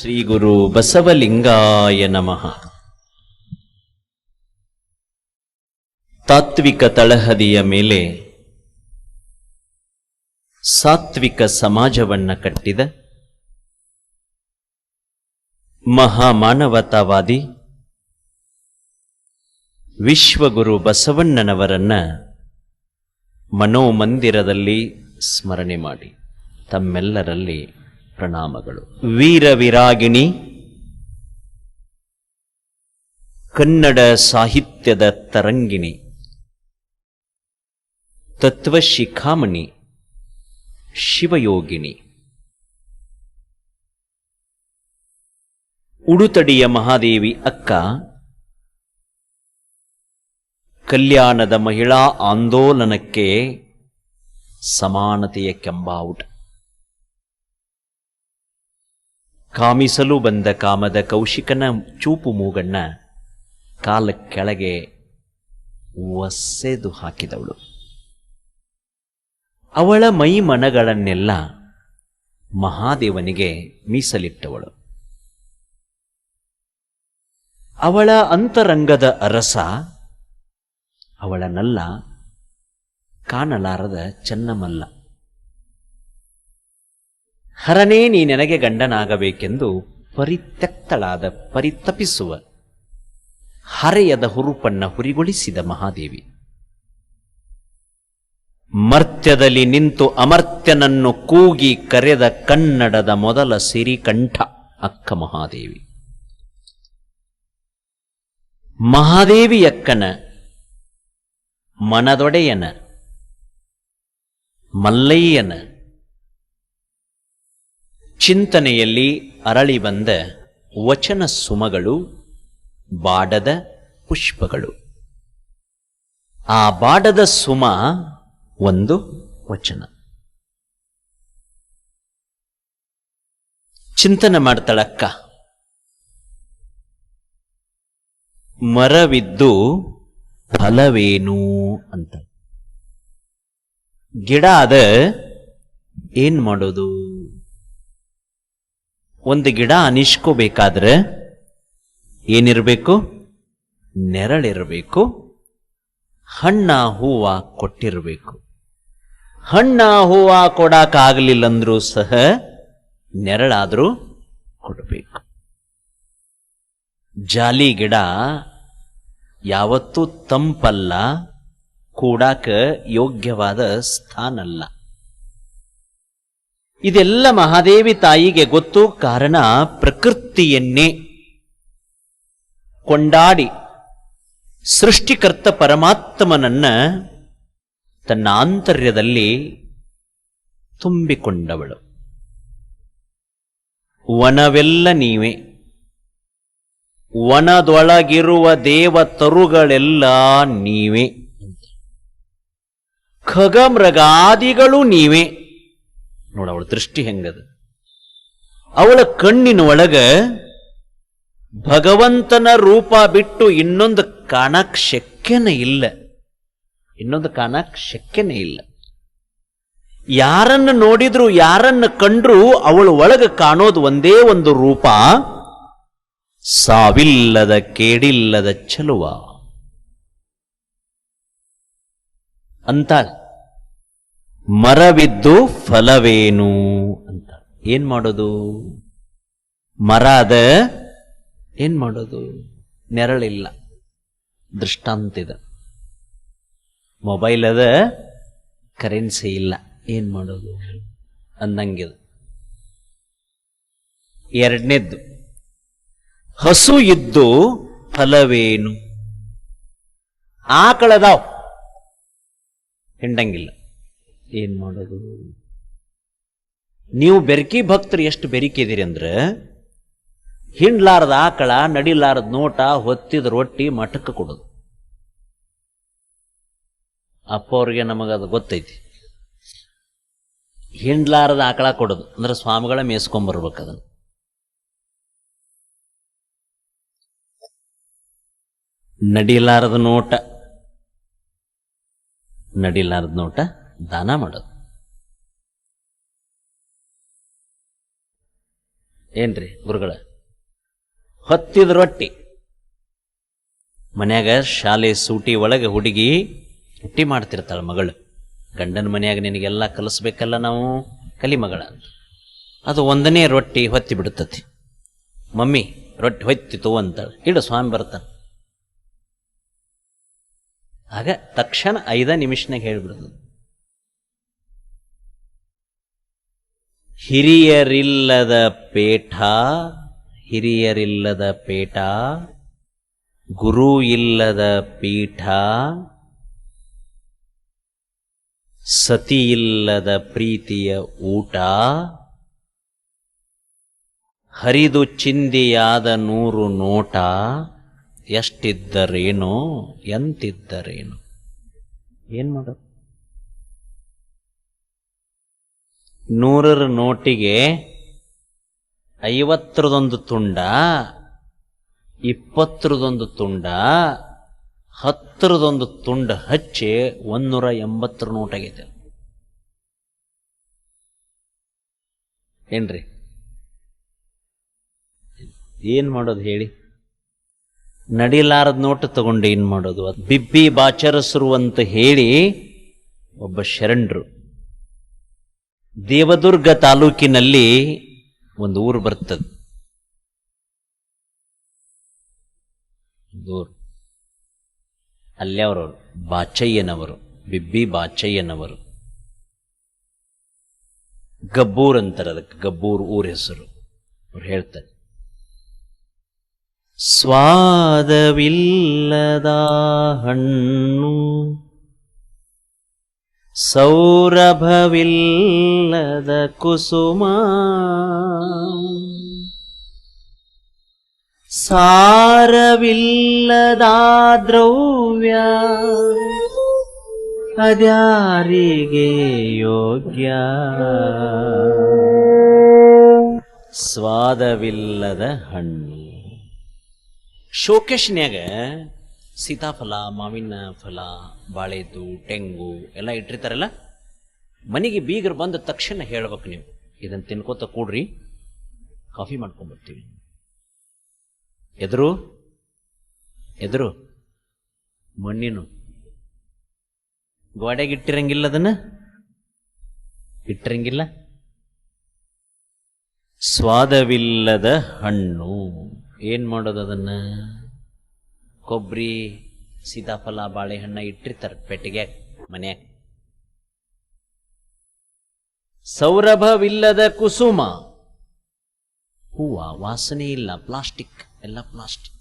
ಶ್ರೀ ಗುರು ಬಸವಲಿಂಗಾಯ ನಮಃ. ತಾತ್ವಿಕ ತಳಹದಿಯ ಮೇಲೆ ಸಾತ್ವಿಕ ಸಮಾಜವನ್ನ ಕಟ್ಟಿದ ಮಹಾಮಾನವತಾವಾದಿ ವಿಶ್ವಗುರು ಬಸವಣ್ಣನವರನ್ನ ಮನೋಮಂದಿರದಲ್ಲಿ ಸ್ಮರಣೆ ಮಾಡಿ. ತಮ್ಮೆಲ್ಲರಲ್ಲಿ ಪ್ರಣಾಮಗಳು. ವೀರ ವಿರಾಗಿಣಿ ಕನ್ನಡ ಸಾಹಿತ್ಯದ ತರಂಗಿಣಿ ತತ್ವಶಿಖಾಮಣಿ ಶಿವಯೋಗಿಣಿ. ಉಡುತಡಿಯ ಮಹಾದೇವಿ ಅಕ್ಕ, ಕಲ್ಯಾಣದ ಮಹಿಳಾ ಆಂದೋಲನಕ್ಕೆ ಸಮಾನತೆಯ ಕೆಂಬಾವುಟ. ಕಾಮಿಸಲು ಬಂದ ಕಾಮದ ಕೌಶಿಕನ ಚೂಪು ಮೂಗಣ್ಣ ಕಾಲ ಕೆಳಗೆ ಒಸೆದು ಹಾಕಿದವಳು. ಅವಳ ಮೈ ಮನಗಳನ್ನೆಲ್ಲ ಮಹಾದೇವನಿಗೆ ಮೀಸಲಿಟ್ಟವಳು. ಅವಳ ಅಂತರಂಗದ ಅರಸ ಅವಳನ್ನಲ್ಲ ಕಾಣಲಾರದ ಚೆನ್ನಮಲ್ಲ. ಹರನೇ ನೀ ನನಗೆ ಗಂಡನಾಗಬೇಕೆಂದು ಪರಿತ್ಯಕ್ತಳಾದ ಪರಿತಪಿಸುವ. ಹರೆಯದ ಹುರುಪನ್ನ ಹುರಿಗೊಳಿಸಿದ ಮಹಾದೇವಿ. ಮರ್ತ್ಯದಲ್ಲಿ ನಿಂತು ಅಮರ್ತ್ಯನನ್ನು ಕೂಗಿ ಕರೆದ ಕನ್ನಡದ ಮೊದಲ ಸಿರಿಕಂಠ ಅಕ್ಕ ಮಹಾದೇವಿ. ಮಹಾದೇವಿಯಕ್ಕನ ಮನದೊಡೆಯನ, ಮಲ್ಲಯ್ಯನ ಚಿಂತನೆಯಲ್ಲಿ ಅರಳಿ ಬಂದ ವಚನ ಸುಮಗಳು, ಬಾಡದ ಪುಷ್ಪಗಳು. ಆ ಬಾಡದ ಸುಮ ಒಂದು ವಚನ. ಚಿಂತನೆ ಮಾಡ್ತಾಳಕ್ಕ. ಮರವಿದ್ದು ಫಲವೇನು ಅಂತ. ಗಿಡ ಅದ ಏನ್ ಮಾಡೋದು? ಒಂದು ಗಿಡ ಅನಿಸ್ಕೋಬೇಕಾದ್ರೆ ಏನಿರಬೇಕು? ನೆರಳಿರಬೇಕು. ಹಣ್ಣ ಹೂವ ಕೊಟ್ಟಿರಬೇಕು. ಹಣ್ಣ ಹೂವ ಕೊಡಕ್ಕಾಗಲಿಲ್ಲಂದ್ರೂ ಸಹ ನೆರಳಾದರೂ ಕೊಡಬೇಕು. ಜಾಲಿ ಗಿಡ ಯಾವತ್ತೂ ತಂಪಲ್ಲ, ಕೂಡಾಕ ಯೋಗ್ಯವಾದ ಸ್ಥಾನಲ್ಲ. ಇದೆಲ್ಲ ಮಹಾದೇವಿ ತಾಯಿಗೆ ಗೊತ್ತು ಕಾರಣ ಪ್ರಕೃತಿಯನ್ನೇ. ಕೊಂಡಾಡಿ ಸೃಷ್ಟಿಕರ್ತ ಪರಮಾತ್ಮನನ್ನ ತನ್ನ ಆಂತರ್ಯದಲ್ಲಿ ತುಂಬಿಕೊಂಡವಳು. ವನವೆಲ್ಲ ನೀವೇ. ವನದೊಳಗಿರುವ ದೇವತರುಗಳೆಲ್ಲ ನೀವೇ. ಖಗಮೃಗಾದಿಗಳು ನೀವೇ. ನೋಡ, ಅವಳ ದೃಷ್ಟಿ ಹೆಂಗದ? ಅವಳ ಕಣ್ಣಿನ ಒಳಗ ಭಗವಂತನ ರೂಪ ಬಿಟ್ಟು ಇನ್ನೊಂದು ಕಾಣಕ್ ಶಕ್ಯನೇ ಇಲ್ಲ. ಇನ್ನೊಂದು ಕಾಣಕ್ ಶಕ್ಯನೇ ಇಲ್ಲ. ಯಾರನ್ನು ನೋಡಿದ್ರು, ಯಾರನ್ನು ಕಂಡ್ರು ಅವಳ ಒಳಗೆ ಕಾಣೋದು ಒಂದೇ ಒಂದು ರೂಪ, ಸಾವಿಲ್ಲದ ಕೇಡಿಲ್ಲದ ಚಲುವ ಅಂತಾಳ ಮರವಿದ್ದು ಫಲವೇನು ಅಂತ. ಏನ್ ಮಾಡೋದು? ಮರ ಅದ ಏನ್ ಮಾಡೋದು? ನೆರಳಿಲ್ಲ. ದೃಷ್ಟಾಂತಿದ ಮೊಬೈಲ್ ಅದ ಕರೆನ್ಸಿ ಇಲ್ಲ. ಏನ್ ಮಾಡೋದು? ಅಂದಂಗಿದ ಎರಡನೇದ್ದು, ಹಸು ಇದ್ದು ಫಲವೇನು? ಆಕಳದಾವ್. ಹಿಂಡಂಗಿಲ್ಲ. ಏನ್ ಮಾಡೋದು? ನೀವು ಬೆರಕಿ ಭಕ್ತರು ಎಷ್ಟು ಬೆರಿಕಿದಿರಿ ಅಂದ್ರೆ, ಹಿಂಡ್ಲಾರದ ಆಕಳ, ನಡಿಲಾರದ ನೋಟ, ಹೊತ್ತಿದ ರೊಟ್ಟಿ ಮಠಕ್ಕೆ ಕೊಡೋದು. ಅಪ್ಪ ಅವ್ರಿಗೆ ನಮಗದು ಗೊತ್ತೈತಿ. ಹಿಂಡ್ಲಾರದ ಆಕಳ ಕೊಡೋದು. ಅಂದ್ರೆ ಸ್ವಾಮಿಗಳ ಮೇಯಿಸ್ಕೊಂಬರ್ಬೇಕು ಅದನ್ನು. ನಡಿಲಾರದ ನೋಟ. ನಡಿಲಾರದ ನೋಟ. ದಾನ ಮಾಡೋದು. ಏನ್ರಿ ಗುರುಗಳ? ಹೊತ್ತಿದ ರೊಟ್ಟಿ. ಮನ್ಯಾಗ ಶಾಲೆ ಸೂಟಿ ಒಳಗೆ ಹುಡುಗಿ ರೊಟ್ಟಿ ಮಾಡ್ತಿರ್ತಾಳೆ ಮಗಳು. ಗಂಡನ ಮನ್ಯಾಗ ನಿನಗೆಲ್ಲ ಕಲಿಸ್ಬೇಕಲ್ಲ ನಾವು? ಕಲಿ ಮಗಳ ಅಂತ. ಅದು ಒಂದನೇ ರೊಟ್ಟಿ ಹೊತ್ತಿ ಬಿಡುತ್ತತಿ ಮಮ್ಮಿ, ರೊಟ್ಟಿ ಹೊತ್ತಿ ತಗೋ ಅಂತಾಳೆ. ಇಡು ಸ್ವಾಮಿ ಬರ್ತಾನೆ. ಆಗ ತಕ್ಷಣ ಐದ ನಿಮಿಷನಾಗ ಹೇಳ್ಬಿಡುದು ಹಿರಿಯರಿಲ್ಲದ ಪೇಠ, ಹಿರಿಯರಿಲ್ಲದ ಪೇಟ ಗುರು ಇಲ್ಲದ ಪೀಠ, ಸತಿ ಇಲ್ಲದ ಪ್ರೀತಿಯ ಊಟ, ಹರಿದು ಚಿಂದಿಯಾದ ನೂರು ನೋಟ, ಎಷ್ಟಿದ್ದರೇನೋ ಎಂತಿದ್ದರೇನು. ಏನ್ ಮಾಡೋದು? ನೂರರ ನೋಟಿಗೆ ಐವತ್ತರದೊಂದು ತುಂಡ, ಇಪ್ಪತ್ತರದೊಂದು ತುಂಡ, ಹತ್ತರದೊಂದು ತುಂಡ ಹಚ್ಚಿ ಒಂದೂರ ಎಂಬತ್ತರ ನೋಟ್ ಆಗೈತೆ ಏನ್ರಿ? ಏನ್ ಮಾಡೋದು ಹೇಳಿ? ನಡಿಲಾರದ ನೋಟ ತಗೊಂಡು ಏನ್ ಮಾಡೋದು? ಬಿಬ್ಬಿ ಬಾಚರಸರು ಅಂತ ಹೇಳಿ ಒಬ್ಬ ಶರಣರು ದೇವದುರ್ಗ ತಾಲೂಕಿನಲ್ಲಿ ಒಂದು ಊರು ಬರ್ತದೆ. ಅಲ್ಲೇ ಅವರವರು ಬಾಚಯ್ಯನವರು, ಬಿಬ್ಬಿ ಬಾಚಯ್ಯನವರು. ಗಬ್ಬೂರ್ ಅಂತಾರೆ ಅದಕ್ಕೆ, ಗಬ್ಬೂರ್ ಊರ ಹೆಸರು. ಅವ್ರು ಹೇಳ್ತಾರೆ. ಸ್ವಾದವಿಲ್ಲದ ಹಣ್ಣು ಸೌರಭವಿಲ್ಲದ ಕುಸುಮ. ಸಾರವಿಲ್ಲದ ದ್ರವ್ಯ ಅದ್ಯಾರಿಗೆ ಯೋಗ್ಯ? ಸ್ವಾದವಿಲ್ಲದ ಹಣ್ಣು. ಶೋಕೇಶ್ನ್ಯಾಗ ಸೀತಾಫಲ ಮಾವಿನ ಫಲ ಬಾಳೆದು, ತೆಂಗು ಎಲ್ಲ ಇಟ್ಟಿರ್ತಾರಲ್ಲ? ಮನೆಗೆ ಬೀಗರು ಬಂದ ತಕ್ಷಣ ಹೇಳ್ಬೇಕು ನೀವು. ಇದನ್ನು ತಿನ್ಕೋತ ಕೂಡ್ರಿ. ಕಾಫಿ ಮಾಡ್ಕೊಂಡ್ಬರ್ತೀವಿ. ಎದುರು ಎದುರು, ಮಣ್ಣಿನು. ಗೋಡೆಗೆ ಇಟ್ಟಿರಂಗಿಲ್ಲ ಅದನ್ನ? ಇಟ್ಟಿರಂಗಿಲ್ಲ? ಸ್ವಾದವಿಲ್ಲದ ಹಣ್ಣು. ಏನ್ ಮಾಡೋದು ಅದನ್ನ? ಕೊಬ್ಬರಿ ಸೀತಾಫಲ, ಬಾಳೆಹಣ್ಣ ಇಟ್ಟಿರ್ತಾರೆ ಪೆಟ್ಟಿಗೆ, ಮನೆ. ಸೌರಭವಿಲ್ಲದ ಕುಸುಮ. ಹೂವ, ವಾಸನೆ ಇಲ್ಲ, ಪ್ಲಾಸ್ಟಿಕ್, ಎಲ್ಲ ಪ್ಲಾಸ್ಟಿಕ್.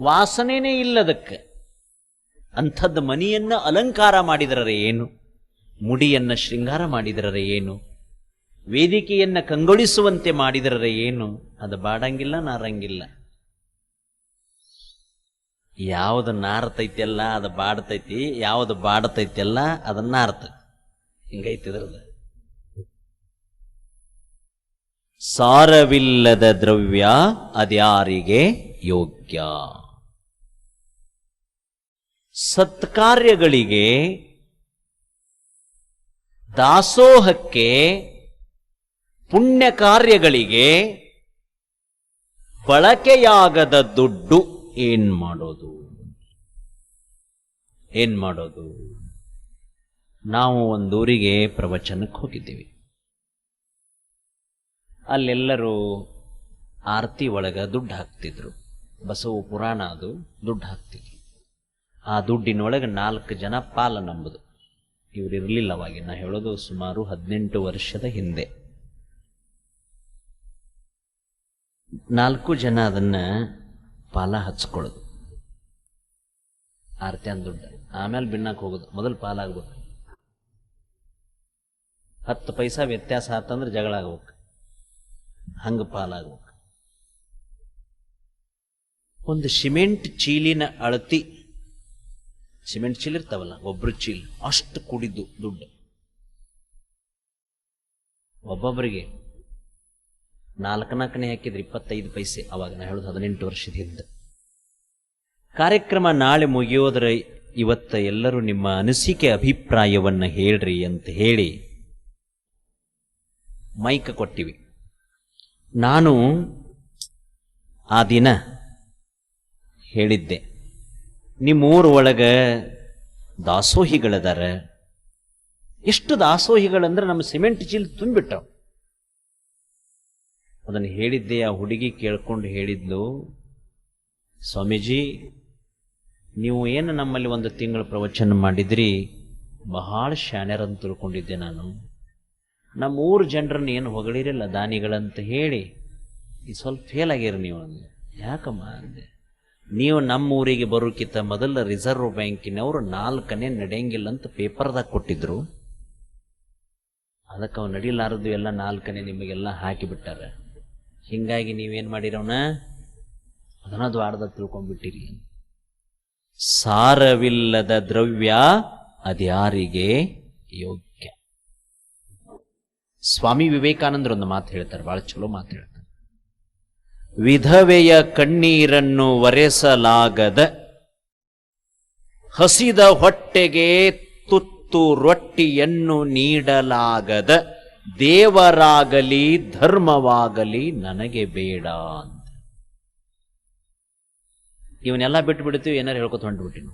ವಾಸನೆನೇ ಇಲ್ಲದಕ್ಕೆ ಅಂಥದ್ದು ಮನಿಯನ್ನ ಅಲಂಕಾರ ಮಾಡಿದರರೆ ಏನು? ಮುಡಿಯನ್ನ ಶೃಂಗಾರ ಮಾಡಿದರರೆ ಏನು? ವೇದಿಕೆಯನ್ನ ಕಂಗೊಳಿಸುವಂತೆ ಮಾಡಿದರರೆ ಏನು? ಅದು ಬಾಡಂಗಿಲ್ಲ, ನಾರಂಗಿಲ್ಲ. ಯಾವುದು ನಾರತೈತಿಯಲ್ಲ ಅದು ಬಾಡ್ತೈತಿ, ಯಾವುದು ಬಾಡ್ತೈತೆಲ್ಲ ಅದನ್ನ ಅರ್ಥ. ಹಿಂಗೈತಿ ಇದ್ರದ್ದು. ಸಾರವಿಲ್ಲದ ದ್ರವ್ಯ ಅದ್ಯಾರಿಗೆ ಯೋಗ್ಯ. ಸತ್ಕಾರ್ಯಗಳಿಗೆ ದಾಸೋಹಕ್ಕೆ ಪುಣ್ಯ ಕಾರ್ಯಗಳಿಗೆ ಬಳಕೆಯಾಗದ ದುಡ್ಡು ಏನ್ ಮಾಡೋದು? ಏನ್ ಮಾಡೋದು? ನಾವು ಒಂದೂರಿಗೆ ಪ್ರವಚನಕ್ಕೆ ಹೋಗಿದ್ದೀವಿ. ಅಲ್ಲೆಲ್ಲರೂ ಆರತಿ ಒಳಗ ದುಡ್ಡು ಹಾಕ್ತಿದ್ರು. ಬಸವ ಪುರಾಣ ಅದು ದುಡ್ಡು ಹಾಕ್ತಿದ್ರು. ಆ ದುಡ್ಡಿನೊಳಗೆ ನಾಲ್ಕು ಜನ ಪಾಲ ನಂಬುದು. ಇವ್ರು ಇರಲಿಲ್ಲ ಅವಾಗ, ನಾ ಹೇಳೋದು ಸುಮಾರು ಹದಿನೆಂಟು ವರ್ಷದ ಹಿಂದೆ. ನಾಲ್ಕು ಜನ ಅದನ್ನ ಪಾಲ ಹಚ್ಕೊಳ್ಳೋದು. ಆರತಿ ಅಂದ ದುಡ್ಡು. ಆಮೇಲೆ ಬಿನ್ನಕ್ಕೆ ಹೋಗೋದು. ಮೊದಲು ಪಾಲಾಗ್ಬೇಕು. ಹತ್ತು ಪೈಸಾ ವ್ಯತ್ಯಾಸ ಆತಂದ್ರೆ ಜಗಳ ಆಗ್ಬೇಕು. ಹಂಗೆ ಪಾಲಾಗ್ಬೇಕು. ಒಂದು ಸಿಮೆಂಟ್ ಚೀಲಿನ ಅಳತಿ, ಸಿಮೆಂಟ್ ಚೀಲ್ ಇರ್ತಾವಲ್ಲ, ಒಬ್ರು ಚೀಲ್, ಅಷ್ಟು ಕುಡಿದು ದುಡ್ಡು. ಒಬ್ಬೊಬ್ಬರಿಗೆ ನಾಲ್ಕು ನಾಲ್ಕನೇ ಹಾಕಿದ್ರೆ ಇಪ್ಪತ್ತೈದು ಪೈಸೆ, ಅವಾಗ ನಾ ಹೇಳೋದು ಹದಿನೆಂಟು ವರ್ಷದ ಹಿಂದೆ ಕಾರ್ಯಕ್ರಮ ನಾಳೆ ಮುಗಿಯೋದ್ರ ಇವತ್ತ ಎಲ್ಲರೂ ನಿಮ್ಮ ಅನಿಸಿಕೆ ಅಭಿಪ್ರಾಯವನ್ನ ಹೇಳ್ರಿ ಅಂತ ಹೇಳಿ ಮೈಕ್ ಕೊಟ್ಟಿವಿ. ನಾನು ಆ ದಿನ ಹೇಳಿದ್ದೆ, ನಿಮ್ಮೂರ ಒಳಗೆ ದಾಸೋಹಿಗಳದಾರ. ಎಷ್ಟು ದಾಸೋಹಿಗಳಂದ್ರೆ ನಮ್ಮ ಸಿಮೆಂಟ್ ಚೀಲ ತುಂಬಿಟ್ಟವು. ಅದನ್ನು ಹೇಳಿದ್ದೆ, ಆ ಹುಡುಗಿ ಕೇಳ್ಕೊಂಡು ಹೇಳಿದ್ಲು ಸ್ವಾಮೀಜಿ, ನೀವು ಏನು ನಮ್ಮಲ್ಲಿ ಒಂದು ತಿಂಗಳ ಪ್ರವಚನ ಮಾಡಿದ್ರಿ? ಬಹಳ ಶಾನ್ಯರಂತ ತಿಳ್ಕೊಂಡಿದ್ದೆ ನಾನು. ನಮ್ಮ ಊರು ಜನರನ್ನು ಏನು ಹೊಗಳಿರಲ್ಲ ದಾನಿಗಳಂತ ಹೇಳಿ. ಈ ಸ್ವಲ್ಪ ಫೇಲ್ ಆಗ್ಯಾರ ನೀವು ಅಂದೆ. ಯಾಕಮ್ಮ ಅಂದೆ? ನೀವು ನಮ್ಮ ಊರಿಗೆ ಬರೋಕ್ಕಿಂತ ಮೊದಲು ರಿಸರ್ವ್ ಬ್ಯಾಂಕಿನವರು ನಾಲ್ಕನೇ ನಡೆಯಂಗಿಲ್ಲ ಅಂತ ಪೇಪರ್ದಾಗ ಕೊಟ್ಟಿದ್ರು. ಅದಕ್ಕೆ ಅವು ನಡೀಲಾರದು ಎಲ್ಲ ನಾಲ್ಕನೇ ನಿಮಗೆಲ್ಲ ಹಾಕಿಬಿಟ್ಟಾರೆ. ಹಿಂಗಾಗಿ ನೀವೇನು ಮಾಡಿರವನ ಅದನ್ನ ದ್ವಾರದ ತಿಳ್ಕೊಂಡ್ಬಿಟ್ಟಿರಿ. ಸಾರವಿಲ್ಲದ ದ್ರವ್ಯ ಅದ್ಯಾರಿಗೆ ಯೋಗ್ಯ. ಸ್ವಾಮಿ ವಿವೇಕಾನಂದರು ಒಂದು ಮಾತು ಹೇಳ್ತಾರೆ ಬಹಳ ಚಲೋ ಮಾತು ಹೇಳ್ತಾರೆ. ವಿಧವೆಯ ಕಣ್ಣೀರನ್ನು ಒರೆಸಲಾಗದ ಹಸಿದ ಹೊಟ್ಟೆಗೆ ತುತ್ತು ರೊಟ್ಟಿಯನ್ನು ನೀಡಲಾಗದ ದೇವರಾಗಲಿ ಧರ್ಮವಾಗಲಿ ನನಗೆ ಬೇಡ ಅಂತ. ಇವನ್ನೆಲ್ಲ ಬಿಟ್ಟು ಬಿಡ್ತೀವಿ ಏನಾರು ಹೇಳ್ಕೊತ ಹೊಂಟ್ಬಿಟ್ಟಿವಿ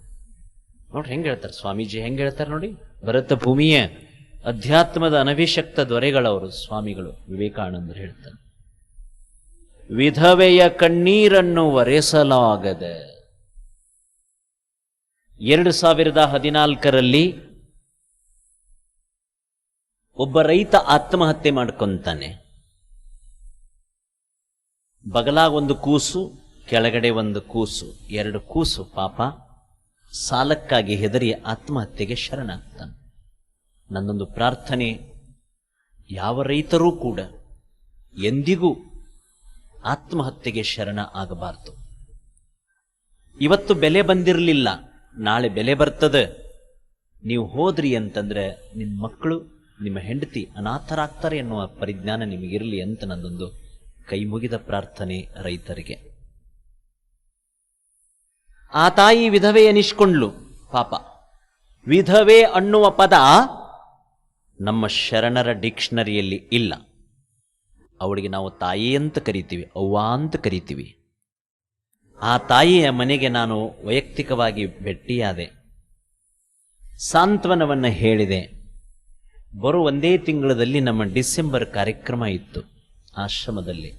ನೋಡ್ರಿ, ಹೆಂಗೆ ಹೇಳ್ತಾರೆ? ಸ್ವಾಮೀಜಿ ಹೆಂಗೆ ಹೇಳ್ತಾರೆ ನೋಡಿ? ಭರತ ಭೂಮಿಯ ಅಧ್ಯಾತ್ಮದ ಅನಭಿಷಕ್ತ ದೊರೆಗಳವರು ಸ್ವಾಮಿಗಳು ವಿವೇಕಾನಂದರು ಹೇಳ್ತಾರೆ. ವಿಧವೆಯ ಕಣ್ಣೀರನ್ನು ಒರೆಸಲಾಗದ ಎರಡು ಸಾವಿರದ ಹದಿನಾಲ್ಕರಲ್ಲಿ ಒಬ್ಬ ರೈತ ಆತ್ಮಹತ್ಯೆ ಮಾಡ್ಕೊಂತಾನೆ. ಬಗಲಾಗ ಒಂದು ಕೂಸು ಕೆಳಗಡೆ ಒಂದು ಕೂಸು, ಎರಡು ಕೂಸು, ಪಾಪ. ಸಾಲಕ್ಕಾಗಿ ಹೆದರಿ ಆತ್ಮಹತ್ಯೆಗೆ ಶರಣಾಗ್ತಾನೆ. ನನ್ನೊಂದು ಪ್ರಾರ್ಥನೆ, ಯಾವ ರೈತರೂ ಕೂಡ ಎಂದಿಗೂ ಆತ್ಮಹತ್ಯೆಗೆ ಶರಣ ಆಗಬಾರದು. ಇವತ್ತು ಬೆಲೆ ಬಂದಿರಲಿಲ್ಲ, ನಾಳೆ ಬೆಲೆ ಬರ್ತದೆ. ನೀವು ಹೋದ್ರಿ ಅಂತಂದ್ರೆ ನಿಮ್ಮ ಮಕ್ಕಳು, ನಿಮ್ಮ ಹೆಂಡತಿ ಅನಾಥರಾಗ್ತಾರೆ ಎನ್ನುವ ಪರಿಜ್ಞಾನ ನಿಮಗಿರಲಿ ಅಂತ ನನ್ನೊಂದು ಕೈ ಮುಗಿದ ಪ್ರಾರ್ಥನೆ ರೈತರಿಗೆ. ಆ ತಾಯಿ ವಿಧವೆ ಎನಿಸ್ಕೊಂಡ್ಲು ಪಾಪ. ವಿಧವೆ ಅನ್ನುವ ಪದ ನಮ್ಮ ಶರಣರ ಡಿಕ್ಷನರಿಯಲ್ಲಿ ಇಲ್ಲ. ಅವಳಿಗೆ ನಾವು ತಾಯಿ ಅಂತ ಕರಿತೀವಿ, ಅವ್ವ ಅಂತ ಕರಿತೀವಿ. ಆ ತಾಯಿಯ ಮನೆಗೆ ನಾನು ವೈಯಕ್ತಿಕವಾಗಿ ಭೇಟಿಯಾದೆ. ಸಾಂತ್ವನವನ್ನು ಹೇಳಿದೆ. ಬರೋ ಒಂದೇ ತಿಂಗಳಲ್ಲಿ ನಮ್ಮ ಡಿಸೆಂಬರ್ ಕಾರ್ಯಕ್ರಮ ಇತ್ತು, ಆಶ್ರಮದಲ್ಲಿ.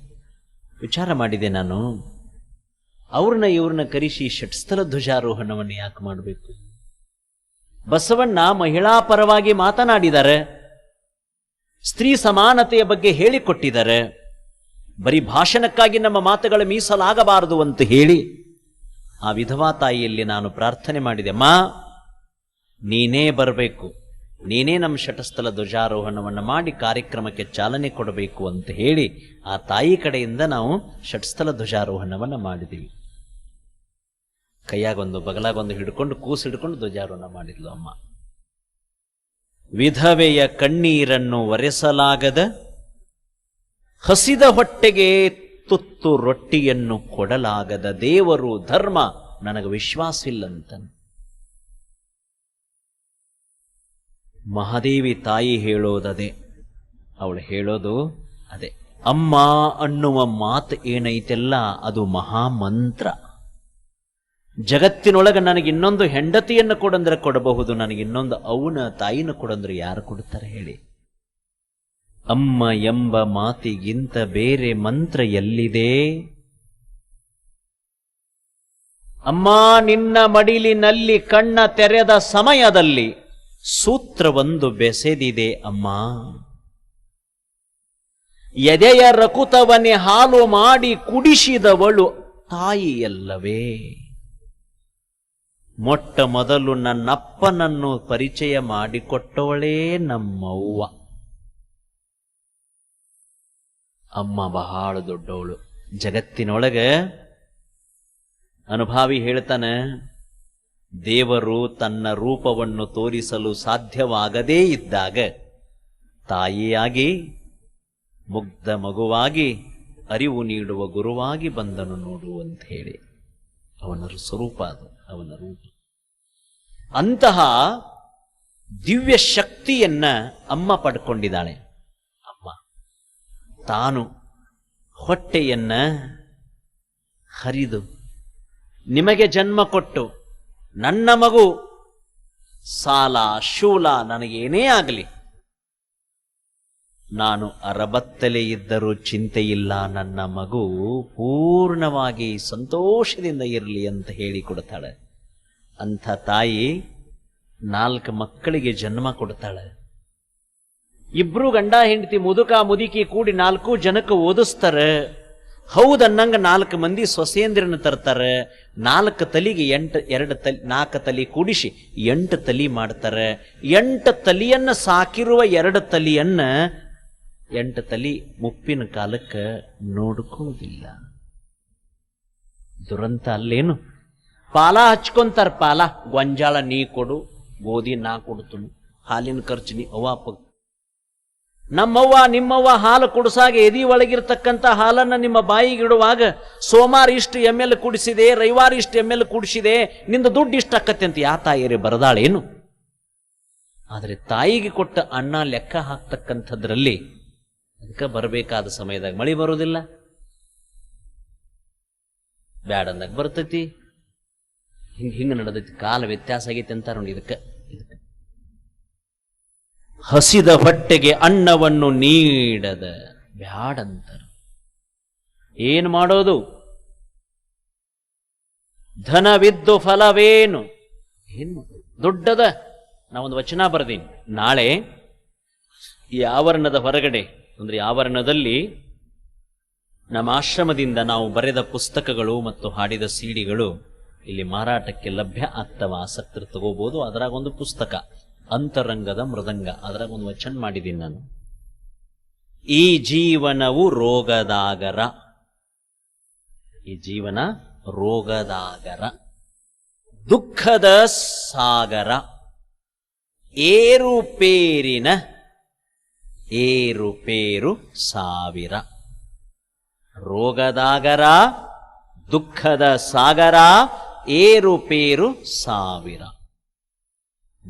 ವಿಚಾರ ಮಾಡಿದೆ ನಾನು. ಅವ್ರನ್ನ ಇವ್ರನ್ನ ಕರೆಸಿ ಷಟ್ಸ್ಥಲ ಧ್ವಜಾರೋಹಣವನ್ನು ಯಾಕೆ ಮಾಡಬೇಕು? ಬಸವಣ್ಣ ಮಹಿಳಾ ಪರವಾಗಿ ಮಾತನಾಡಿದ್ದಾರೆ ಸ್ತ್ರೀ ಸಮಾನತೆಯ ಬಗ್ಗೆ ಹೇಳಿಕೊಟ್ಟಿದ್ದಾರೆ ಬರೀ ಭಾಷಣಕ್ಕಾಗಿ ನಮ್ಮ ಮಾತುಗಳ ಮೀಸಲಾಗಬಾರದು ಅಂತ ಹೇಳಿ, ಆ ವಿಧವಾ ತಾಯಿಯಲ್ಲಿ ನಾನು ಪ್ರಾರ್ಥನೆ ಮಾಡಿದೆ ಮಾ ನೀನೇ ಬರಬೇಕು, ನೀನೇ ನಮ್ಮ ಷಟಸ್ಥಲ ಧ್ವಜಾರೋಹಣವನ್ನು ಮಾಡಿ ಕಾರ್ಯಕ್ರಮಕ್ಕೆ ಚಾಲನೆ ಕೊಡಬೇಕು ಅಂತ ಹೇಳಿ, ಆ ತಾಯಿ ಕಡೆಯಿಂದ ನಾವು ಷಟ್ಸ್ಥಲ ಧ್ವಜಾರೋಹಣವನ್ನು ಮಾಡಿದ್ದೀವಿ ಕೈಯಾಗೊಂದು ಬಗಲಾಗೊಂದು ಹಿಡ್ಕೊಂಡು ಕೂಸು ಹಿಡ್ಕೊಂಡು ಧ್ವಜಾರೋಹಣ ಮಾಡಿದ್ಲು ಅಮ್ಮ. ವಿಧವೆಯ ಕಣ್ಣೀರನ್ನು ಒರೆಸಲಾಗದ ಹಸಿದ ಹೊಟ್ಟೆಗೆ ತುತ್ತು ರೊಟ್ಟಿಯನ್ನು ಕೊಡಲಾಗದ ದೇವರು ಧರ್ಮ ನನಗೆ ವಿಶ್ವಾಸಿಲ್ಲಂತ ಮಹಾದೇವಿ ತಾಯಿ ಹೇಳೋದದೆ, ಅವಳು ಹೇಳೋದು ಅದೇ, ಅಮ್ಮ ಅನ್ನುವ ಮಾತು ಏನೈತೆಲ್ಲ ಅದು ಮಹಾಮಂತ್ರ. ಜಗತ್ತಿನೊಳಗೆ ನನಗೆ ಇನ್ನೊಂದು ಹೆಂಡತಿಯನ್ನು ಕೊಡಂದ್ರೆ ಕೊಡಬಹುದು, ನನಗೆ ಇನ್ನೊಂದು ಅವನ ತಾಯಿನ ಕೊಡಂದ್ರೆ ಯಾರು ಕೊಡುತ್ತಾರೆ ಹೇಳಿ. ಅಮ್ಮ ಎಂಬ ಮಾತಿಗಿಂತ ಬೇರೆ ಮಂತ್ರ ಎಲ್ಲಿದೆ? ಅಮ್ಮ, ನಿನ್ನ ಮಡಿಲಿನಲ್ಲಿ ಕಣ್ಣ ತೆರೆದ ಸಮಯದಲ್ಲಿ ಸೂತ್ರವೊಂದು ಬೆಸೆದಿದೆ, ಅಮ್ಮ. ಎದೆಯ ರಕುತವನೆ ಹಾಲು ಮಾಡಿ ಕುಡಿಸಿದವಳು ತಾಯಿಯಲ್ಲವೇ? ಮೊಟ್ಟ ಮೊದಲು ನನ್ನಪ್ಪನನ್ನು ಪರಿಚಯ ಮಾಡಿಕೊಟ್ಟವಳೇ ನಮ್ಮವ್ವ. ಅಮ್ಮ ಬಹಳ ದೊಡ್ಡವಳು. ಜಗತ್ತಿನೊಳಗೆ ಅನುಭಾವಿ ಹೇಳ್ತಾನೆ, ದೇವರು ತನ್ನ ರೂಪವನ್ನು ತೋರಿಸಲು ಸಾಧ್ಯವಾಗದೇ ಇದ್ದಾಗ ತಾಯಿಯಾಗಿ ಮುಗ್ಧ ಮಗುವಾಗಿ, ಅರಿವು ನೀಡುವ ಗುರುವಾಗಿ ಬಂದನು ನೋಡು ಅಂತ ಹೇಳಿ ಅವನ ಸ್ವರೂಪ ಅದು, ಅವನ ರೂಪ. ಅಂತಹ ದಿವ್ಯ ಶಕ್ತಿಯನ್ನ ಅಮ್ಮ ಪಡ್ಕೊಂಡಿದ್ದಾಳೆ. ಅಮ್ಮ, ತಾನು ಹೊಟ್ಟೆಯನ್ನ ಹರಿದು ನಿಮಗೆ ಜನ್ಮ ಕೊಟ್ಟು ನನ್ನ ಮಗು ಸಾಲ ಶೂಲ ನನಗೇನೇ ಆಗಲಿ ನಾನು ಅರಬತ್ತಲೆ ಇದ್ದರೂ ಚಿಂತೆಯಿಲ್ಲ. ನನ್ನ ಮಗು ಪೂರ್ಣವಾಗಿ ಸಂತೋಷದಿಂದ ಇರಲಿ ಅಂತ ಹೇಳಿಕೊಡ್ತಾಳೆ ಅಂಥ ತಾಯಿ ನಾಲ್ಕು ಮಕ್ಕಳಿಗೆ ಜನ್ಮ ಕೊಡ್ತಾಳೆ. ಇಬ್ರು ಗಂಡ ಹೆಂಡತಿ ಮುದುಕ ಮುದುಕಿ ಕೂಡಿ ನಾಲ್ಕು ಜನಕ್ಕೆ ಓದಿಸ್ತಾರೆ. ಹೌದನ್ನಂಗ ನಾಲ್ಕು ಮಂದಿ ಸೊಸೇಂದ್ರನ ತರ್ತಾರೆ. ನಾಲ್ಕು ತಲಿಗೆ ಎಂಟು, ಎರಡು ತಲಿ, ನಾಲ್ಕು ತಲಿ ಕೂಡಿಸಿ ಎಂಟು ತಲಿ ಮಾಡ್ತಾರೆ. ಎಂಟು ತಲಿಯನ್ನ ಸಾಕಿರುವ ಎರಡು ತಲಿಯನ್ನ ಎಂಟು ತಲಿ ಮುಪ್ಪಿನ ಕಾಲಕ್ಕೆ ನೋಡ್ಕೋದಿಲ್ಲ. ದುರಂತ ಅಲ್ಲೇನು? ಪಾಲ ಹಚ್ಕೊಂತಾರ ಪಾಲ, ಗೊಂಜಾಳ ನೀ ಕೊಡು, ಗೋಧಿ ನಾ ಕೊಡ್ತನು ಹಾಲಿನ ಖರ್ಚು ನೀ ಅವಾಪ ನಮ್ಮವ್ವ, ನಿಮ್ಮವ್ವ ಹಾಲು ಕುಡಿಸಾಗ ಎದಿ ಒಳಗಿರ್ತಕ್ಕಂಥ ಹಾಲನ್ನ ನಿಮ್ಮ ಬಾಯಿಗಿಡುವಾಗ ಸೋಮವಾರ ಇಷ್ಟು ಎಂ ಎಲ್ ಕುಡಿಸಿದೆ, ರವಿವಾರ ಇಷ್ಟು ಎಂ ಎಲ್ ಕುಡಿಸಿದೆ, ನಿಂದು ದುಡ್ಡು ಇಷ್ಟ ಆಕತ್ತೆ ಅಂತ ಯಾ ತಾಯಿಯರೇ ಬರದಾಳೇನು? ಆದರೆ ತಾಯಿಗೆ ಕೊಟ್ಟ ಅಣ್ಣ ಲೆಕ್ಕ ಹಾಕ್ತಕ್ಕಂಥದ್ರಲ್ಲಿ ಅದಕ್ಕೆ ಬರಬೇಕಾದ ಸಮಯದಾಗ ಮಳಿ ಬರೋದಿಲ್ಲ. ಬ್ಯಾಡ ಅಂದಾಗ ಬರ್ತೈತಿ. ಹಿಂಗ ಹಿಂಗ ನಡೆದೈತಿ, ಕಾಲ ವ್ಯತ್ಯಾಸ ಆಗೈತಿ ಅಂತಾರ ನೋಡಿ ಇದಕ್ಕೆ ಹಸಿದ ಹೊಟ್ಟೆಗೆ ಅನ್ನವನ್ನು ನೀಡದ ಬ್ಯಾಡಂತಾರ ಏನ್ ಮಾಡೋದು? ಧನವಿದ್ದು ಫಲವೇನು? ಏನು ದೊಡ್ಡದ. ನಾವೊಂದು ವಚನ ಬರೆದೀನಿ. ನಾಳೆ ಈ ಆವರಣದ ಹೊರಗಡೆ ಅಂದ್ರೆ ಆವರಣದಲ್ಲಿ ನಮ್ಮ ಆಶ್ರಮದಿಂದ ನಾವು ಬರೆದ ಪುಸ್ತಕಗಳು ಮತ್ತು ಹಾಡಿದ ಸೀಡಿಗಳು ಇಲ್ಲಿ ಮಾರಾಟಕ್ಕೆ ಲಭ್ಯ ಆಗ್ತವ, ಆಸಕ್ತರು ತಗೋಬಹುದು ಅದರಾಗ ಒಂದು ಪುಸ್ತಕ, ಅಂತರಂಗದ ಮೃದಂಗ. ಅದರಾಗ ಒಂದು ವಚನ ಮಾಡಿದ್ದೀನಿ ನಾನು. ಈ ಜೀವನವು ರೋಗದಾಗರ. ಈ ಜೀವನ ರೋಗದಾಗರ. ದುಃಖದ ಸಾಗರ. ಏರುಪೇರಿನ ಏರುಪೇರು ಸಾವಿರ. ರೋಗದಾಗರ, ದುಃಖದ ಸಾಗರ ಏರುಪೇರು ಸಾವಿರ.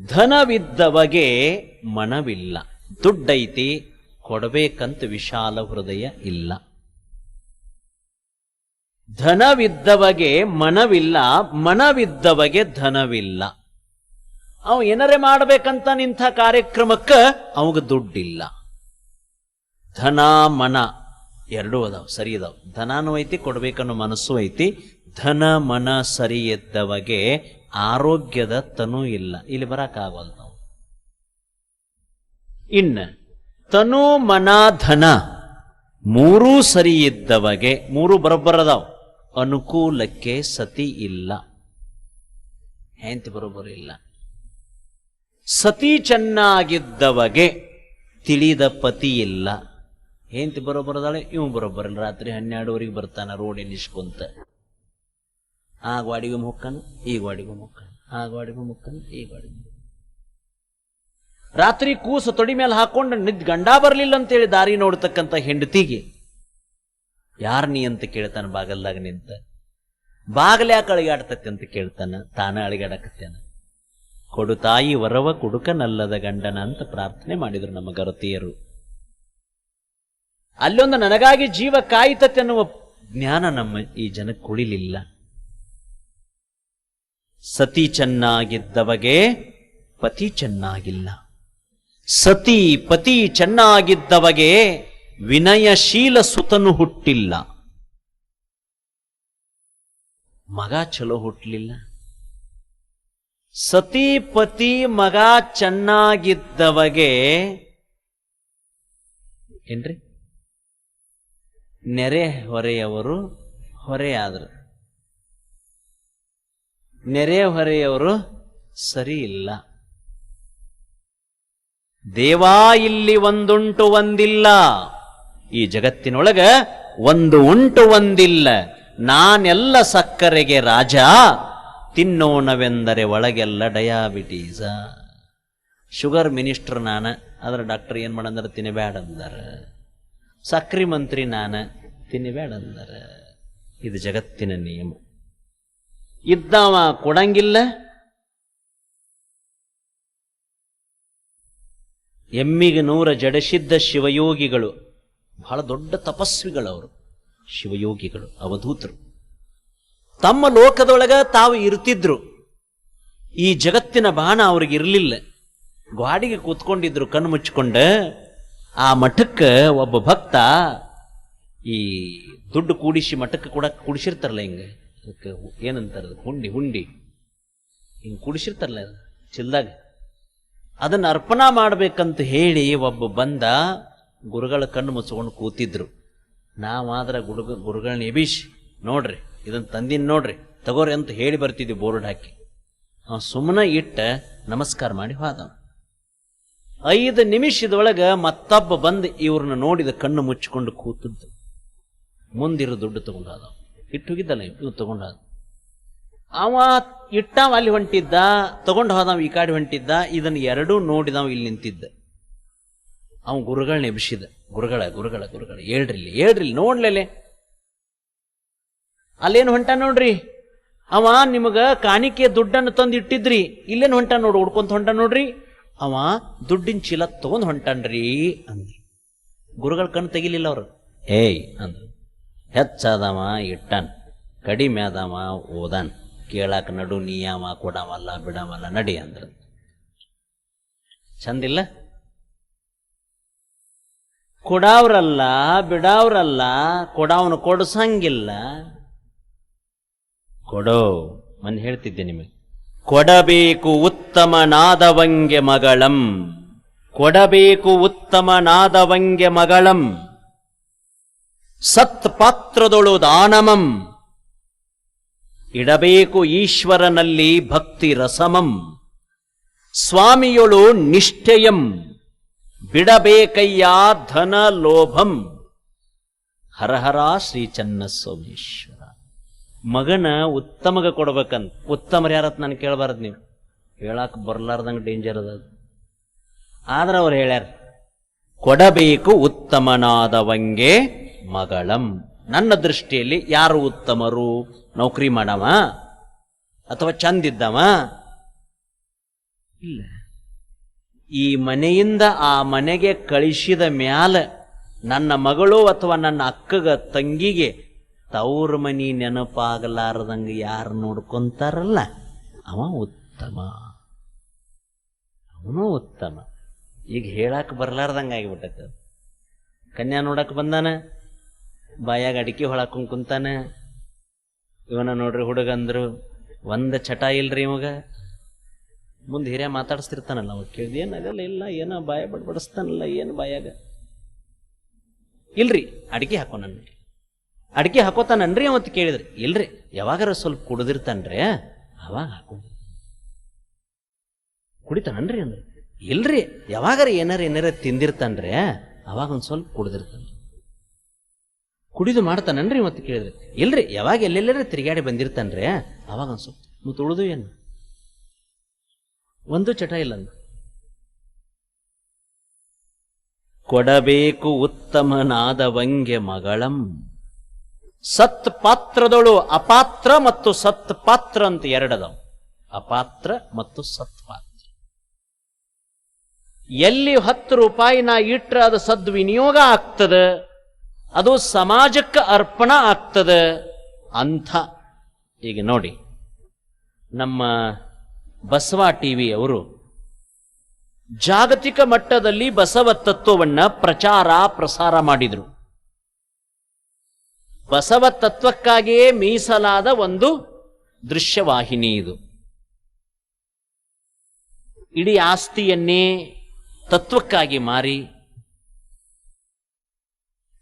ಧನವಿದ್ದವಗೆ ಮನವಿಲ್ಲ. ದುಡ್ಡೈತಿ, ಕೊಡಬೇಕಂತ ವಿಶಾಲ ಹೃದಯ ಇಲ್ಲ. ಧನವಿದ್ದವಗೆ ಮನವಿಲ್ಲ, ಮನವಿದ್ದವಗೆ ಧನವಿಲ್ಲ. ಅವ ಏನರೇ ಮಾಡ್ಬೇಕಂತ ನಿಂಥ ಕಾರ್ಯಕ್ರಮಕ್ಕ ಅವಾಗ ದುಡ್ಡಿಲ್ಲ. ಧನ ಮನ ಎರಡೂ ಅದಾವ, ಸರಿ ಅದಾವ. ಧನಾನು ಐತಿ, ಕೊಡ್ಬೇಕನ್ನೋ ಮನಸ್ಸು ಐತಿ. ಧನ ಮನ ಸರಿ ಇದ್ದವಗೆ ಆರೋಗ್ಯದ ತನು ಇಲ್ಲ. ಇಲ್ಲಿ ಬರಕ್ಕಾಗಲ್ಲ ನಾವು. ಇನ್ನ, ತನು ಮನ ಧನ ಮೂರೂ ಸರಿ ಇದ್ದವಗೆ ಮೂರು ಬರೋಬ್ಬರದಾವ್ ಅನುಕೂಲಕ್ಕೆ ಸತಿ ಇಲ್ಲ. ಹೆಂತಿ ಬರೋಬ್ಬರ ಇಲ್ಲ. ಸತಿ ಚೆನ್ನಾಗಿದ್ದವಗೆ ತಿಳಿದ ಪತಿ ಇಲ್ಲ. ಹೆಂತಿ ಬರೋಬ್ಬರದಾಳೆ ಇವ್ ಬರೋಬ್ಬರಲ್ಲ ರಾತ್ರಿ ಹನ್ನೆರಡುವರೆಗೆ ಬರ್ತಾನ ರೋಡ್ ಎನ್ನಿಸ್ಕೊಂತ ಆ ಗಾಡಿಗೂ ಮುಕ್ಕನು ಈ ಗಾಡಿಗೂ ಮುಕ್ಕನು ಆ ಗಾಡಿಗೂ ಮುಕ್ಕನು ಈ ಗಾಡಿಗೂ ರಾತ್ರಿ ಕೂಸ ತೊಡಿ ಮೇಲೆ ಹಾಕೊಂಡು ನಿದ್ ಗಂಡ ಬರಲಿಲ್ಲ ಅಂತೇಳಿ ದಾರಿ ನೋಡ್ತಕ್ಕಂಥ ಹೆಂಡತಿಗೆ. ಯಾರ್ ನೀ ಅಂತ ಕೇಳ್ತಾನ ಬಾಗಲ್ದಾಗ ನಿಂತ. ಬಾಗಲ ಯಾಕೆ ಅಳಿಗಾಡ್ತತಿ ಅಂತ ಕೇಳ್ತಾನ, ತಾನ ಅಳಿಗಾಡಕತ್ತೇನ. ಕೊಡು ತಾಯಿ ವರವ ಕುಡುಕನಲ್ಲದ ಗಂಡನ ಅಂತ ಪ್ರಾರ್ಥನೆ ಮಾಡಿದರು ನಮ್ಮ ಗರತಿಯರು. ಅಲ್ಲೊಂದು ನನಗಾಗಿ ಜೀವ ಕಾಯಿತತೆ ಅನ್ನುವ ಜ್ಞಾನ ನಮ್ಮ ಈ ಜನಕ್ಕೆ ಕುಳಿಲಿಲ್ಲ ಸತಿ ಚೆನ್ನಾಗಿದ್ದವಗೆ ಪತಿ ಚೆನ್ನಾಗಿಲ್ಲ. ಸತಿ ಪತಿ ಚೆನ್ನಾಗಿದ್ದವಗೆ ವಿನಯಶೀಲ ಸುತನು ಹುಟ್ಟಿಲ್ಲ. ಮಗ ಚಲೋ ಹುಟ್ಟಲಿಲ್ಲ ಸತಿ ಪತಿ ಮಗ ಚೆನ್ನಾಗಿದ್ದವಗೆ ಏನ್ರಿ? ನೆರೆ ಹೊರೆಯವರು ಹೊರೆಯಾದರು. ನೆರೆ ಹೊರೆಯವರು ಸರಿ ಇಲ್ಲ. ದೇವಾ ಇಲ್ಲಿ ಒಂದುಂಟು ಒಂದಿಲ್ಲ. ಈ ಜಗತ್ತಿನೊಳಗ ಒಂದು ಉಂಟು ಒಂದಿಲ್ಲ. ನಾನೆಲ್ಲ ಸಕ್ಕರೆಗೆ ರಾಜ. ತಿನ್ನೋಣವೆಂದರೆ ಒಳಗೆಲ್ಲ ಡಯಾಬಿಟೀಸ. ಶುಗರ್ ಮಿನಿಸ್ಟರ್ ನಾನು, ಆದ್ರೆ ಡಾಕ್ಟರ್ ಏನ್ ಮಾಡಂದ್ರೆ ತಿನ್ನಬೇಡ ಸಕ್ರಿ ಮಂತ್ರಿ ನಾನು. ತಿನ್ನಬೇಡ ಇದು ಜಗತ್ತಿನ ನಿಯಮ. ಇದ್ದಾವ ಕೊಡಂಗಿಲ್ಲ. ಎಮ್ಮಿಗೆ ನೂರ ಜಡಸಿದ್ದ ಶಿವಯೋಗಿಗಳು. ಬಹಳ ದೊಡ್ಡ ತಪಸ್ವಿಗಳು ಅವರು ಶಿವಯೋಗಿಗಳು, ಅವಧೂತರು. ತಮ್ಮ ಲೋಕದೊಳಗ ತಾವು ಇರ್ತಿದ್ರು. ಈ ಜಗತ್ತಿನ ಬಾಣ ಅವ್ರಿಗೆ ಇರಲಿಲ್ಲ ಗ್ವಾಡಿಗೆ ಕೂತ್ಕೊಂಡಿದ್ರು, ಕಣ್ಣು ಮುಚ್ಚಿಕೊಂಡ. ಆ ಮಠಕ್ಕೆ ಒಬ್ಬ ಭಕ್ತ ಈ ದುಡ್ಡು ಕೂಡಿಸಿ ಮಠಕ್ಕೆ ಕೂಡ ಕುಡಿಸಿರ್ತಾರಲ್ಲ ಹಿಂಗೆ. ಅದಕ್ಕೆ ಏನಂತಾರೆ? ಹುಂಡಿ ಹುಂಡಿ. ಹಿಂಗೆ ಕುಡಿಸಿರ್ತಾರಲ್ಲ ಚಿಲ್ದಾಗ. ಅದನ್ನು ಅರ್ಪಣಾ ಮಾಡ್ಬೇಕಂತ ಹೇಳಿ ಒಬ್ಬ ಬಂದ, ಗುರುಗಳ ಕಣ್ಣು ಮುಚ್ಕೊಂಡು ಕೂತಿದ್ರು. ನಾವಾದ್ರ ಗುರುಗ ಗುರುಗಳನ್ನ ಎಬೀಶ್ ನೋಡ್ರಿ, ಇದನ್ನು ತಂದಿನ ನೋಡ್ರಿ, ತಗೋರಿ ಅಂತ ಹೇಳಿ ಬರ್ತಿದ್ವಿ ಬೋರ್ಡ್ ಹಾಕಿ. ಅವ ಸುಮ್ಮನೆ ಇಟ್ಟ ನಮಸ್ಕಾರ ಮಾಡಿ ಹೋದ ಐದು ನಿಮಿಷದೊಳಗ ಮತ್ತೊಬ್ಬ ಬಂದು ಇವ್ರನ್ನ ನೋಡಿದ ಕಣ್ಣು ಮುಚ್ಚಿಕೊಂಡು ಕೂತದ್ದು. ಮುಂದಿರೋ ದುಡ್ಡು ತಗೊಂಡಾದ. ಇಟ್ಟು ಹೋಗಿದ್ದಲ್ಲ ಇವ್ ತಗೊಂಡಾದ. ಅವ ಇಟ್ಟಾವ, ಅಲ್ಲಿ ಹೊಂಟಿದ್ದ, ತಗೊಂಡು ಹೋದವ, ಈ ಕಾಡಿ ಹೊಂಟಿದ್ದ, ಇದನ್ನ ಎರಡೂ ನೋಡಿದವ, ಇಲ್ಲಿ ನಿಂತಿದ್ದ. ಅವ ಗುರುಗಳನ್ನ ಎಬ್ಸಿದ ಗುರುಗಳ ಗುರುಗಳ ಗುರುಗಳ. ಹೇಳ್ರಿ ಹೇಳ್ರಿ ನೋಡ್ಲೇಲೆ. ಅಲ್ಲೇನು ಹೊಂಟ ನೋಡ್ರಿ? ಅವ ನಿಮಗ ಕಾಣಿಕೆ ದುಡ್ಡನ್ನು ತಂದು ಇಟ್ಟಿದ್ರಿ ಇಲ್ಲೇನು ಹೊಂಟ ನೋಡ್ರಿ ಉಡ್ಕೊಂತ ಹೊಂಟ ನೋಡ್ರಿ? ಅವ ದುಡ್ಡಿನ ಚೀಲ ತಗೊಂಡ್ ಹೊಂಟನ್ರಿ ಅಂದ್ರಿ. ಗುರುಗಳ ಕಣ್ಣು ತೆಗಿಲಿಲ್ಲ ಅವ್ರು. ಏಯ್ ಅಂದ್ರು. ಹೆಚ್ಚಾದವ ಇಟ್ಟನ್, ಕಡಿಮೆ ಆದವ ಓದನ್, ಕೇಳಾಕ ನಡು ನಿಯಮ ಕೊಡವಲ್ಲ ಬಿಡವಲ್ಲ ನಡಿ ಅಂದ್ರ. ಚಂದಿಲ್ಲ ಕೊಡವ್ರಲ್ಲ, ಬಿಡಾವ್ರಲ್ಲ, ಕೊಡವನು ಕೊಡ್ಸಂಗಿಲ್ಲ. ಕೊಡೋ, ಮನ್ ಹೇಳ್ತಿದ್ದೆ ನಿಮಗೆ. ಕೊಡಬೇಕು ಉತ್ತಮ ನಾದವಂಗೆ ಮಗಳಂ. ಕೊಡಬೇಕು ಉತ್ತಮ ನಾದವಂಗೆ ಮಗಳಂ. ಸತ್ ಪಾತ್ರದೊಳು ದಾನಮಂ. ಇಡಬೇಕು ಈಶ್ವರನಲ್ಲಿ ಭಕ್ತಿ ರಸಮಂ. ಸ್ವಾಮಿಯೊಳು ನಿಷ್ಠೆಯಂ. ಬಿಡಬೇಕಯ್ಯ ಧನ ಲೋಭಂ. ಹರಹರ ಶ್ರೀ ಚನ್ನ ಸೋಮೇಶ್ವರ ಮಗನ ಉತ್ತಮಗ ಕೊಡ್ಬೇಕಂತ. ಉತ್ತಮರು ಯಾರತ್ ನಾನು ಕೇಳಬಾರ್ದು ನೀವು. ಹೇಳಕ್ ಬರ್ಲಾರ್ದಂಗ ಡೇಂಜರ್ ಅದ. ಆದ್ರ ಅವ್ರು ಹೇಳ್ಯಾರ, ಕೊಡಬೇಕು ಉತ್ತಮನಾದವಂಗೆ ಮಗಳಂ. ನನ್ನ ದೃಷ್ಟಿಯಲ್ಲಿ ಯಾರು ಉತ್ತಮರು? ನೌಕರಿ ಮಾಡವ? ಅಥವಾ ಚಂದಿದ್ದವ? ಇಲ್ಲ. ಈ ಮನೆಯಿಂದ ಆ ಮನೆಗೆ ಕಳಿಸಿದ ಮ್ಯಾಲ ನನ್ನ ಮಗಳು ಅಥವಾ ನನ್ನ ಅಕ್ಕಗ, ತಂಗಿಗೆ ತವ್ರ ಮನಿ ನೆನಪಾಗಲಾರದಂಗ ಯಾರು ನೋಡ್ಕೊಂತಾರಲ್ಲ? ಅವ ಉತ್ತಮ. ಅವನು ಉತ್ತಮ. ಈಗ ಹೇಳಾಕ ಬರ್ಲಾರ್ದಂಗ ಆಗಿಬಿಟ್ಟೈತೆ. ಕನ್ಯಾ ನೋಡಕ್ ಬಂದಾನ? ಬಾಯಾಗ ಅಡಿಕೆ ಹೊಳಕೊಂಡ್ ಕುಂತಾನ? ಇವನ ನೋಡ್ರಿ ಹುಡುಗಂದ್ರು, ಒಂದ ಚಟ ಇಲ್ರಿ ಇವಾಗ? ಮುಂದೆ ಹಿರಿಯ ಮಾತಾಡಿಸ್ತಿರ್ತಾನಲ್ಲ, ಅವ ಕೇಳಿದ ಏನಾಗಲ್ಲ ಇಲ್ಲ, ಏನೋ ಬಾಯ ಬಡ್ಬಡಿಸ್ತಾನಲ್ಲ, ಏನು ಬಾಯಾಗ? ಇಲ್ರಿ, ಅಡಿಕೆ ಹಾಕೋ ನನ್ನ ಅಡಿಕೆ ಹಾಕೋತಾನನ್ರಿ ಅವತ್ತು ಕೇಳಿದ್ರಿ. ಇಲ್ರಿ, ಯಾವಾಗಾರ ಸ್ವಲ್ಪ ಕುಡಿದಿರ್ತಾನ್ರಿ. ಅವಾಗ ಹಾಕೋ ಕುಡಿತಾನನ್ರಿ ಅಂದ್ರೆ. ಇಲ್ರಿ, ಯಾವಾಗಾರ ಏನಾರ ಏನಾರ ತಿಂದಿರ್ತಾನ್ರಿ, ಅವಾಗ ಒಂದು ಸ್ವಲ್ಪ ಕುಡಿದಿರ್ತಾನ ಕುಡಿದು ಮಾಡ್ತಾನನ್ರಿ ಇವತ್ತು ಕೇಳಿದ್ರಿ. ಇಲ್ರಿ, ಯಾವಾಗ ಎಲ್ಲೆಲ್ಲರ ತಿರುಗಾಡಿ ಬಂದಿರ್ತಾನ್ರಿ, ಅವಾಗ ಒಂದು ಸ್ವಲ್ಪ ಮತ್ತೆ ಉಳಿದು ಏನು? ಒಂದು ಚಟ ಇಲ್ಲ ಕೊಡಬೇಕು ಕೊಡಬೇಕು ಉತ್ತಮನಾದವಂಗೆ ಮಗಳಂ. ಸತ್ ಪಾತ್ರದೊಳು ಅಪಾತ್ರ ಮತ್ತು ಸತ್ ಪಾತ್ರ ಅಂತ ಎರಡದವು. ಅಪಾತ್ರ ಮತ್ತು ಸತ್ ಪಾತ್ರ ಎಲ್ಲಿ ಹತ್ತು ರೂಪಾಯಿ ನಾ ಇಟ್ರೆ ಅದು ಸದ್ವಿನಿಯೋಗ ಆಗ್ತದ? ಅದು ಸಮಾಜಕ್ಕೆ ಅರ್ಪಣ ಆಗ್ತದ? ಅಂಥ. ಈಗ ನೋಡಿ, ನಮ್ಮ ಬಸವ ಟಿವಿ ಅವರು ಜಾಗತಿಕ ಮಟ್ಟದಲ್ಲಿ ಬಸವ ತತ್ವವನ್ನ ಪ್ರಚಾರ ಪ್ರಸಾರ ಮಾಡಿದ್ರು. ಬಸವ ತತ್ವಕ್ಕಾಗಿಯೇ ಮೀಸಲಾದ ಒಂದು ದೃಶ್ಯವಾಹಿನಿ ಇದು. ಇಡೀ ಆಸ್ತಿಯನ್ನೇ ತತ್ವಕ್ಕಾಗಿ ಮಾರಿ,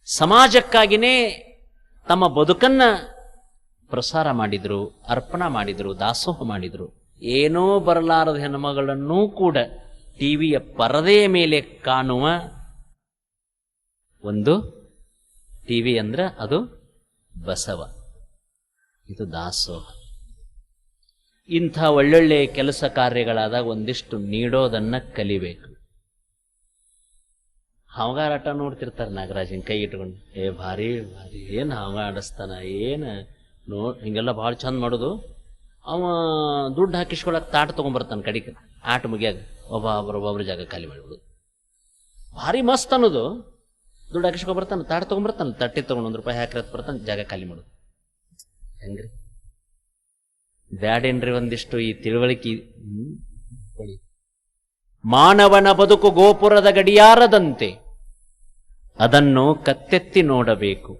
ಸಮಾಜಕ್ಕಾಗಿನೇ ತಮ್ಮ ಬದುಕನ್ನ ಪ್ರಸಾರ ಮಾಡಿದರು, ಅರ್ಪಣಾ ಮಾಡಿದರು, ದಾಸೋಹ ಮಾಡಿದರು. ಏನೋ ಬರಲಾರದ ಹೆಣ್ಮಗಳನ್ನೂ ಕೂಡ ಟಿವಿಯ ಪರದೆಯ ಮೇಲೆ ಕಾಣುವ ಒಂದು ಟಿವಿ ಅಂದ್ರೆ ಅದು ಬಸವ. ಇದು ದಾಸೋಹ. ಇಂಥ ಒಳ್ಳೊಳ್ಳೆ ಕೆಲಸ ಕಾರ್ಯಗಳಾದಾಗ ಒಂದಿಷ್ಟು ನೀಡೋದನ್ನ ಕಲಿಬೇಕು. ಹಾವಗಾರಾಟ ನೋಡ್ತಿರ್ತಾರೆ ನಾಗರಾಜನ್ ಕೈ ಇಟ್ಕೊಂಡು. ಏ, ಭಾರಿ ಭಾರಿ. ಏನು ಹಾವ ಆಡಿಸ್ತಾನ? ಏನು? ನೋ, ಹಿಂಗೆಲ್ಲ ಭಾಳ ಚಂದ ಮಾಡೋದು. ಅವ ದುಡ್ಡು ಹಾಕಿಸ್ಕೊಳಕ್ ತಾಟ ತೊಗೊಂಬರ್ತಾನೆ ಕಡಿಕೆ. ಆಟ ಮುಗಿಯಾಗ ಒಬ್ಬ ಒಬ್ಬರು ಒಬ್ಬೊಬ್ರು ಜಾಗ ಖಾಲಿ ಮಾಡ್ಬೋದು ಭಾರಿ ಮಸ್ತ್ ಅನ್ನೋದು. ದುಡ್ಡು ಹಾಕಿಸ್ಕೊ ಬರ್ತಾನೆ ತಾಟ್ ತೊಗೊಂಬರ್ತಾನೆ ತಟ್ಟಿ ತೊಗೊಂಡು ಒಂದು ರೂಪಾಯಿ ಹಾಕಿರತ್ ಬರ್ತಾನೆ, ಜಾಗ ಖಾಲಿ ಮಾಡೋದು. ಹೆಂಗ್ರಿ? ಬ್ಯಾಡೇನ್ರಿ ಒಂದಿಷ್ಟು ಈ ತಿಳುವಳಿಕೆ ಮಾನವನ ಬದುಕು ಗೋಪುರದ ಗಡಿಯಾರದಂತೆ, ಅದನ್ನು ಕತ್ತೆತ್ತಿ ನೋಡಬೇಕು.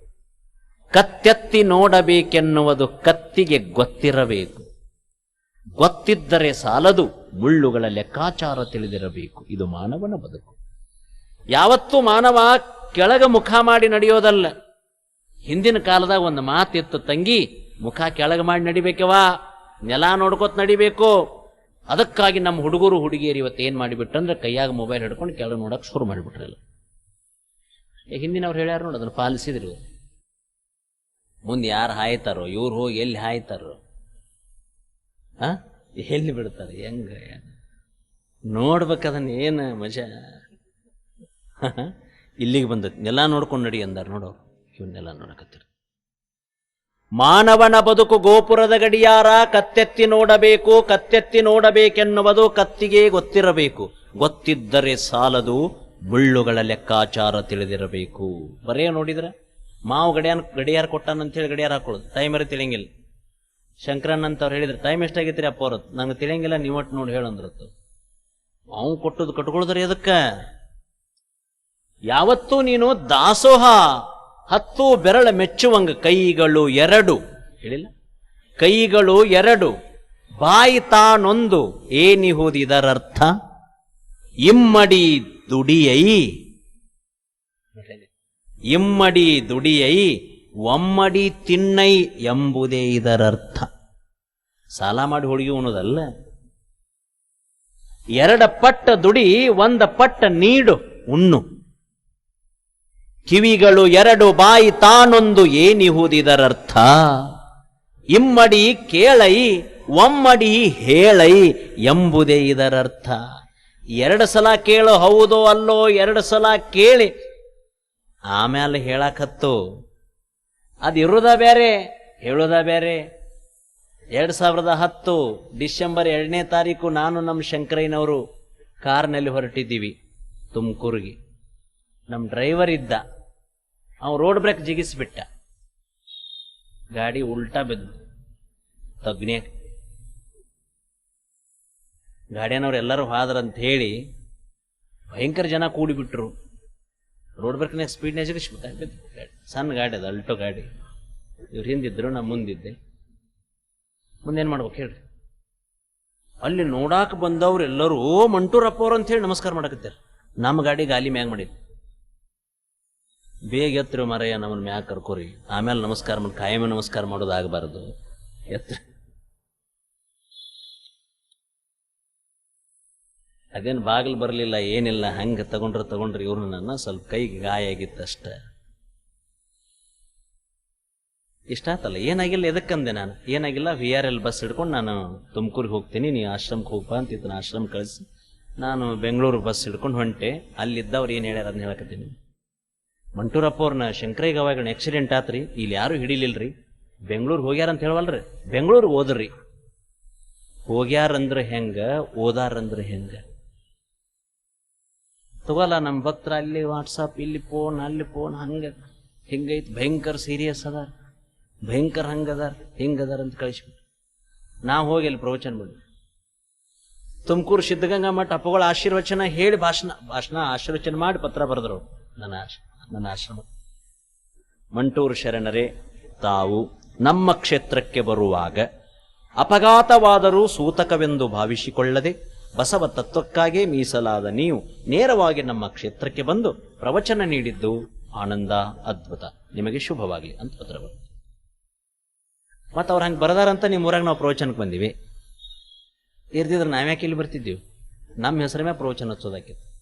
ಕತ್ತೆತ್ತಿ ನೋಡಬೇಕೆನ್ನುವುದು ಕತ್ತಿಗೆ ಗೊತ್ತಿರಬೇಕು. ಗೊತ್ತಿದ್ದರೆ ಸಾಲದು ಮುಳ್ಳುಗಳ ಲೆಕ್ಕಾಚಾರ ತಿಳಿದಿರಬೇಕು. ಇದು ಮಾನವನ ಬದುಕು. ಯಾವತ್ತೂ ಮಾನವ ಕೆಳಗ ಮುಖ ಮಾಡಿ ನಡೆಯೋದಲ್ಲ. ಹಿಂದಿನ ಕಾಲದಾಗ ಒಂದು ಮಾತಿತ್ತು, ತಂಗಿ, ಮುಖ ಕೆಳಗೆ ಮಾಡಿ ನಡಿಬೇಕವಾ ನೆಲ ನೋಡ್ಕೋತ ನಡಿಬೇಕು. ಅದಕ್ಕಾಗಿ ನಮ್ಮ ಹುಡುಗರು, ಹುಡುಗಿಯರು ಇವತ್ತು ಏನು ಮಾಡಿಬಿಟ್ರಂದ್ರೆ ಕೈಯಾಗ ಮೊಬೈಲ್ ಹಿಡ್ಕೊಂಡು ಕೆಳಗೆ ನೋಡೋಕೆ ಶುರು ಮಾಡಿಬಿಟ್ರಲ್ಲ ಹಿಂದಿನವ್ರು ಹೇಳ್ಯಾರ ನೋಡಿ, ಅದನ್ನ ಪಾಲಿಸಿದ್ರು ಮುಂದೆ ಯಾರು ಹಾಯ್ತಾರೋ, ಇವ್ರು ಹೋಗಿ ಎಲ್ಲಿ ಹಾಯ್ತಾರೋ. ಆ ಎಲ್ಲಿ ಬಿಡ್ತಾರೆ, ಹೆಂಗ? ನೋಡ್ಬೇಕದನ್ನ ಏನು ಮಜಾ? ಇಲ್ಲಿಗೆ ಬಂದ ನೆಲ ನೋಡ್ಕೊಂಡು ನಡಿ ಅಂದಾರ ನೋಡು ಇವನ್ನೆಲ್ಲ ನೋಡಕತ್ತೀರ. ಮಾನವನ ಬದುಕು ಗೋಪುರದ ಗಡಿಯಾರ, ಕತ್ತೆತ್ತಿ ನೋಡಬೇಕು, ಕತ್ತೆತ್ತಿ ನೋಡಬೇಕೆನ್ನುವುದು ಕತ್ತಿಗೆ ಗೊತ್ತಿರಬೇಕು. ಗೊತ್ತಿದ್ದರೆ ಸಾಲದು ಮುಳ್ಳುಗಳ ಲೆಕ್ಕಾಚಾರ ತಿಳಿದಿರಬೇಕು. ಬರೇ ನೋಡಿದ್ರೆ, ಮಾವು ಗಡಿಯಾರ ಗಡಿಯಾರ ಕೊಟ್ಟಾನಂತೇಳಿ ಗಡಿಯಾರ ಹಾಕೊಳ್ಳೋದು. ಟೈಮರ ತಿಳಿಯಂಗಿಲ್ಲ. ಶಂಕರನ್ ಅಂತ ಅವ್ರು ಹೇಳಿದ್ರು ಟೈಮ್ ಎಷ್ಟಾಗೈತ್ರಿ ಅಪ್ಪ ಅವ್ರದ್ದು? ನಂಗೆ ತಿಳಿಯಂಗಿಲ್ಲ ನೀವಟ್ಟು ನೋಡಿ ಹೇಳಂದ್ರತ್ತು ಮಾವು ಕೊಟ್ಟದ್ದು ಕಟ್ಕೊಳ್ದ್ರಿ ಅದಕ್ಕ ಯಾವತ್ತೂ ನೀನು ದಾಸೋಹ ಹತ್ತು ಬೆರಳ ಮೆಚ್ಚುವಂಗ ಕೈಗಳು ಎರಡು. ಹೇಳಿಲ್ಲ? ಕೈಗಳು ಎರಡು. ಬಾಯಿ ತಾನೊಂದು. ಏನಿಹುದು ಇದರರ್ಥ? ಇಮ್ಮಡಿ ದುಡಿಯೈ. ಇಮ್ಮಡಿ ದುಡಿಯೈ ಒಮ್ಮಡಿ ತಿನ್ನೈ ಎಂಬುದೇ ಇದರರ್ಥ. ಸಾಲ ಮಾಡಿ ಹುಡುಗಿ ಉಣುದಲ್ಲ? ಎರಡ ಪಟ್ಟ ದುಡಿ ಒಂದ ಪಟ್ಟ ನೀಡು ಉಣ್ಣು. ಕಿವಿಗಳು ಎರಡು ಬಾಯಿ ತಾನೊಂದು ಏನಿಹುದಿದರರ್ಥ ಇಮ್ಮಡಿ ಕೇಳೈ, ಒಮ್ಮಡಿ ಹೇಳೈ ಎಂಬುದೇ ಇದರರ್ಥ. ಎರಡು ಸಲ ಕೇಳೋ ಹೌದೋ ಅಲ್ಲೋ ಎರಡು ಸಲ ಕೇಳಿ. ಆಮೇಲೆ ಹೇಳಕತ್ತು. ಅದು ಇರೋದ ಬೇರೆ ಹೇಳೋದ ಬೇರೆ ಎರಡು ಸಾವಿರದ ಹತ್ತು ಡಿಸೆಂಬರ್ ಎರಡನೇ ತಾರೀಕು ನಾನು ನಮ್ಮ ಶಂಕರಯ್ಯನವರು ಕಾರ್ನಲ್ಲಿ ಹೊರಟಿದ್ದೀವಿ ತುಮಕೂರಿಗೆ. ನಮ್ಮ ಡ್ರೈವರ್ ಇದ್ದ. ಅವ ರೋಡ್ ಬ್ರೇಕ್ ಜಿಗಿಸ್ಬಿಟ್ಟ. ಗಾಡಿ ಉಲ್ಟಾ ಬಿದ್ದು ತಗ್ನ್ಯಾಗ. ಗಾಡಿಯನವ್ರು ಎಲ್ಲರೂ ಹಾದ್ರಂತ ಹೇಳಿ ಭಯಂಕರ ಜನ ಕೂಡಿಬಿಟ್ರು. ರೋಡ್ ಬ್ರೇಕ್ನಾಗ ಸ್ಪೀಡ್ನಾಗ ಜಿಗಿಸ್ಬಿಟ್ಟ. ಸಣ್ಣ ಗಾಡಿ ಅದು, ಅಲ್ಟೋ ಗಾಡಿ. ಇವ್ರು ಹಿಂದಿದ್ರು ನಾ ಮುಂದಿದ್ದೆ. ಮುಂದೇನು ಮಾಡ್ಬೇಕು ಹೇಳ್ರಿ? ಅಲ್ಲಿ ನೋಡಾಕ ಬಂದವ್ರು ಎಲ್ಲರೂ ಮಂಟೂರಪ್ಪ ಅವ್ರು ಅಂತ ಹೇಳಿ ನಮಸ್ಕಾರ ಮಾಡಕತ್ತಾರೆ ನಮ್ಮ ಗಾಡಿ ಗಾಲಿ ಮ್ಯಾಗ ಮಾಡಿದ್ವಿ ಬೇಗ ಎತ್ತರ ಮರಯ್ಯ ನಮ್ಮನ್ನ ಮ್ಯಾಗ ಕರ್ಕೋರಿ. ಆಮೇಲೆ ನಮಸ್ಕಾರ ಮಾಡಿ ಕಾಯಮೆ ನಮಸ್ಕಾರ ಮಾಡೋದು ಆಗಬಾರ್ದು. ಎತ್ರ. ಅದೇನು ಬಾಗಿಲು ಬರಲಿಲ್ಲ, ಏನಿಲ್ಲ, ಹಂಗೆ ತಗೊಂಡ್ರೆ ತಗೊಂಡ್ರೆ ಇವ್ರು ನನ್ನ ಸ್ವಲ್ಪ ಕೈಗೆ ಗಾಯ ಆಗಿತ್ತಷ್ಟ. ಇಷ್ಟ ಆತಲ್ಲ ಏನಾಗಿಲ್ಲ, ಎದಕ್ಕಂದೆ ನಾನು? ಏನಾಗಿಲ್ಲ ವಿ ಆರ್ ಎಲ್ ಬಸ್ ಹಿಡ್ಕೊಂಡು ನಾನು ತುಮಕೂರಿಗೆ ಹೋಗ್ತೀನಿ, ನೀ ಆಶ್ರಮಕ್ಕೆ ಹೋಗ್ಬಾ ಅಂತ ಇದನ್ನ ಆಶ್ರಮ ಕಳಿಸಿ, ನಾನು ಬೆಂಗಳೂರು ಬಸ್ ಹಿಡ್ಕೊಂಡು ಹೊಂಟೆ. ಅಲ್ಲಿದ್ದವ್ರು ಏನು ಹೇಳ್ಯಾರ ಅದನ್ನ ಹೇಳಕತ್ತೀನಿ. ಮಂಟೂರಪ್ಪ ಅವ್ರನ್ನ ಶಂಕರಯ್ಯ ಗವಾಯಿಗಳನ್ನ ಆಕ್ಸಿಡೆಂಟ್ ಆತ್ರಿ, ಇಲ್ಲಿ ಯಾರು ಹಿಡಿಲಿಲ್ರಿ. ಬೆಂಗಳೂರಿಗೆ ಹೋಗ್ಯಾರ ಅಂತ ಹೇಳವಲ್ರಿ. ಬೆಂಗಳೂರಿಗೆ ಓದ್ರಿ. ಹೋಗ್ಯಾರಂದ್ರೆ ಹೆಂಗ, ಓದಾರಂದ್ರೆ ಹೆಂಗ? ತಗೋಲ್ಲ ನಮ್ಮ ಭಕ್ತರ, ಅಲ್ಲಿ ವಾಟ್ಸಪ್ ಇಲ್ಲಿ ಫೋನ್ ಅಲ್ಲಿ ಫೋನ್ ಹಂಗ, ಹಿಂಗೈತಿ. ಭಯಂಕರ ಸೀರಿಯಸ್ ಅದಾರ. ಭಯಂಕರ ಹಂಗದಾರ, ಹಿಂಗದಾರ ಅಂತ ಕಳಿಸ್ಬಿಟ್ಟು ನಾ ಹೋಗಿ ಅಲ್ಲಿ ಪ್ರವಚನ ಮಾಡಿ ತುಮಕೂರು ಸಿದ್ಧಗಂಗಾ ಮಠ ಅಪ್ಪಗಳ ಆಶೀರ್ವಚನ ಹೇಳಿ ಭಾಷಣ ಭಾಷಣ, ಆಶೀರ್ವಚನ ಮಾಡಿ ಪತ್ರ ಬರೆದ್ರು ನನ್ನ ಆಶ. ನನ್ನ ಆಶ್ರಮ. ಮಂಟೂರು ಶರಣರೇ, ತಾವು ನಮ್ಮ ಕ್ಷೇತ್ರಕ್ಕೆ ಬರುವಾಗ ಅಪಘಾತವಾದರೂ ಸೂತಕವೆಂದು ಭಾವಿಸಿಕೊಳ್ಳದೆ ಬಸವ ತತ್ವಕ್ಕಾಗೇ ಮೀಸಲಾದ ನೀವು ನೇರವಾಗಿ ನಮ್ಮ ಕ್ಷೇತ್ರಕ್ಕೆ ಬಂದು ಪ್ರವಚನ ನೀಡಿದ್ದು ಆನಂದ, ಅದ್ಭುತ. ನಿಮಗೆ ಶುಭವಾಗಲಿ ಅಂತ ಪತ್ರ ಬಂತು. ಮತ್ತು ಅವ್ರು ಹಂಗೆ ಬರದಾರಂತ ನಿಮ್ಮ ಊರಾಗ ನಾವು ಪ್ರವಚನಕ್ಕೆ ಬಂದಿವಿ. ಇರ್ದಿದ್ರೆ ನಾವ್ಯಾಕೆ ಇಲ್ಲಿ ಬರ್ತಿದ್ದೀವಿ? ನಮ್ಮ ಹೆಸರ ಪ್ರವಚನ ಹಚ್ಚೋದಾಕಿತ್ತು.